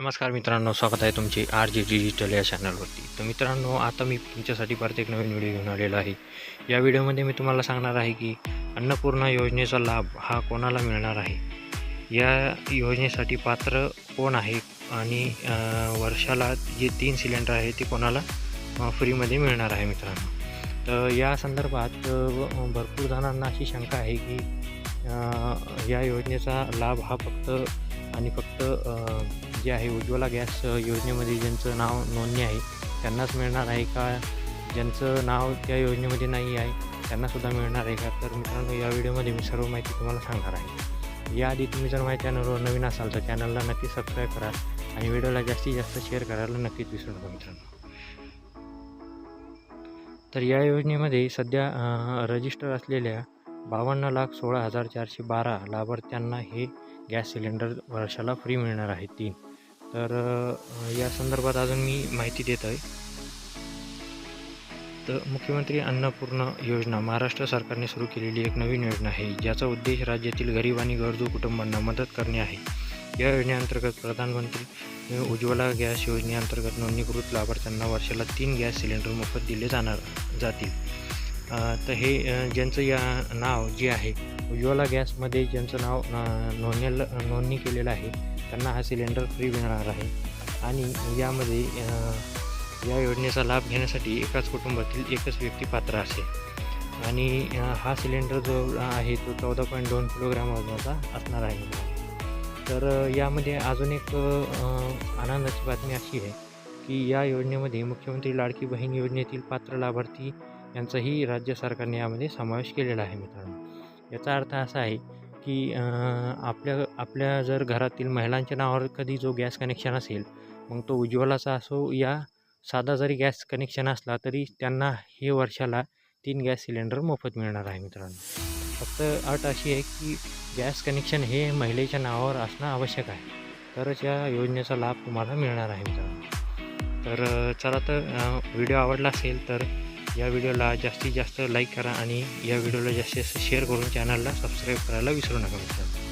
नमस्कार मित्रांनो स्वागत आहे तुमचे आर जी डिजिटल या चॅनलवरती. तर मित्रांनो आता मी तुमच्यासाठी परत एक नवीन व्हिडिओ घेऊन आलेलो आहे. या व्हिडिओमध्ये मी तुम्हाला सांगणार आहे की अन्नपूर्णा योजनेचा लाभ हा कोणाला मिळणार आहे? या योजनेसाठी पात्र कोण आहे आणि वर्षाला जे तीन सिलेंडर आहे ते कोणाला फ्रीमध्ये मिळणार आहे मित्रांनो? तर या संदर्भात भरपूर जणांना अशी शंका आहे की या योजनेचा लाभ हा फक्त आणि फक्त जे आहे उज्ज्वला गॅस योजनेमध्ये ज्यांचं नाव नोंदणी आहे त्यांनाच मिळणार आहे का? ज्यांचं नाव त्या योजनेमध्ये नाही आहे त्यांनासुद्धा मिळणार आहे का? तर मित्रांनो या व्हिडिओमध्ये मी सर्व माहिती तुम्हाला सांगणार आहे. याआधी तुम्ही जर माझ्या चॅनलवर नवीन असाल तर चॅनलला नक्की सबस्क्राईब करा आणि व्हिडिओला जास्तीत जास्त शेअर करायला नक्कीच विसरू नका मित्रांनो. तर या योजनेमध्ये सध्या रजिस्टर असलेल्या बावन्न लाख सोळा हजार चारशे बारा लाभार्थ्यांना हे गॅस सिलेंडर वर्षाला फ्री मिळणार आहे तीन. तर या संदर्भात अजून मी माहिती देत आहे. तर मुख्यमंत्री अन्नपूर्ण योजना महाराष्ट्र सरकारने सुरू केलेली एक नवीन योजना आहे ज्याचा उद्देश राज्यातील गरीब आणि गरजू कुटुंबांना मदत करणे आहे. या योजनेअंतर्गत प्रधानमंत्री उज्ज्वला गॅस योजनेअंतर्गत नोंदणीकृत लाभार्थ्यांना वर्षाला तीन गॅस सिलेंडर मोफत दिले जाणार जातील. तर हे ज्यांचं या नाव जे आहे उज्ज्वला गॅसमध्ये ज्यांचं नाव नोंदण्याला नोंदणी केलेलं आहे त्यांना हा सिलेंडर फ्री मिळणार आहे. आणि यामध्ये या योजनेचा लाभ घेण्यासाठी एकाच कुटुंबातील एकच व्यक्ती पात्र असेल. आणि हा सिलेंडर जो आहे तो चौदा पॉईंट दोन किलोग्राम वजनाचा असणार आहे. तर यामध्ये अजून एक आनंदाची बातमी अशी आहे की या योजनेमध्ये मुख्यमंत्री लाडकी बहीण योजनेतील पात्र लाभार्थी यांचाही राज्य सरकारने यामध्ये समावेश केलेला आहे मित्रांनो. याचा अर्थ असा आहे की आपल्या आपल्या जर घरातील महिलांच्या नावावर कधी जो गॅस कनेक्शन असेल मग तो उज्ज्वलाचा असो या साधा जरी गॅस कनेक्शन असला तरी त्यांना हे वर्षाला तीन गॅस सिलेंडर मोफत मिळणार आहे मित्रांनो. फक्त अट अशी आहे की गॅस कनेक्शन हे महिलेच्या नावावर असणं आवश्यक आहे. तरच या योजनेचा लाभ तुम्हाला मिळणार आहे मित्रांनो. तर चला तर व्हिडिओ आवडला असेल तर या व्हिडिओला जास्तीत जास्त लाईक करा आणि या व्हिडिओला जास्तीत जास्त शेअर करून चॅनलला सबस्क्राईब करायला विसरू नका मित्रांनो.